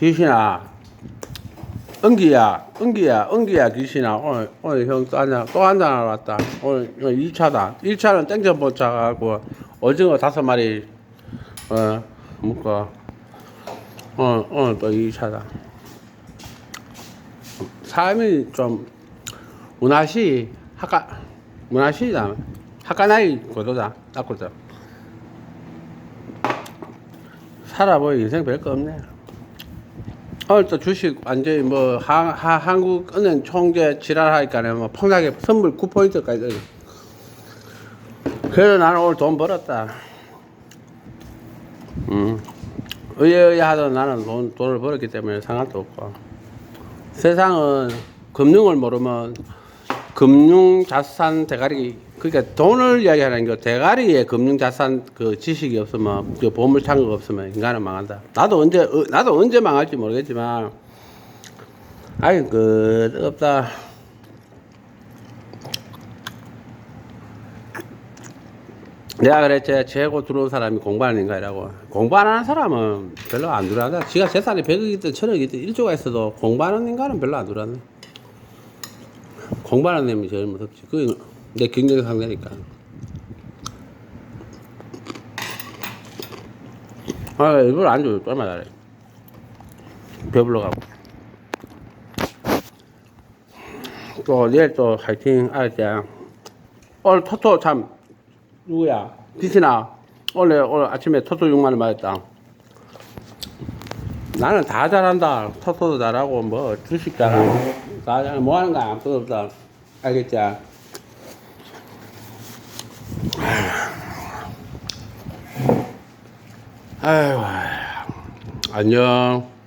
귀신아, 은기야, 은기야, 은기야, 귀신아. 오늘, 오늘 형 또 한잔, 또 한잔 하러 왔다. 오늘 2차다. 1차는 땡전보차 가고, 오징어 다섯 마리, 어, 먹고, 오늘, 오늘 또 2차다. 삶이 좀, 문화시, 학과, 문화시다. 학과 나이 고도다. 닦고다. 살아보니 인생 별거 없네. 오늘 또 주식 완전히 뭐 하, 하, 한국은행 총재 지랄하니까 뭐 폭락에 선물 9포인트까지 그래도 나는 오늘 돈 벌었다. 음. 의여의하던 나는 돈, 돈을 벌었기 때문에 상관도 없고. 세상은 금융을 모르면 금융 자산 대가리 그러니까 돈을 이야기하는 게 대가리에 금융자산 그 지식이 없으면 그 보물 창고가 없으면 인간은 망한다. 나도 언제 어, 나도 언제 망할지 모르겠지만 아이 그 없다. 내가 그랬지. 최고 들어온 사람이 공부 하는 인간이라고. 공부 안 하는 사람은 별로 안 들어간다. 지가 재산이 100억이든 1000억이든 1조가 있어도 공부하는 인간은 별로 안 들어간다. 공부하는 놈이 제일 무섭지. 그게 내 경쟁 상대니까 아 일부러 안 줘요 얼마 잘해 배불러 가고 또 내일 또 화이팅 알았지 오늘 토토 참 누구야? 디시나 오늘 오늘 아침에 토토 6만 원 맞았다. 나는 다 잘한다. 토토도 잘하고 뭐 주식 잘하고 다 잘하고 뭐 하는 거야 아무것도 없다. 알겠지? 아휴 안녕.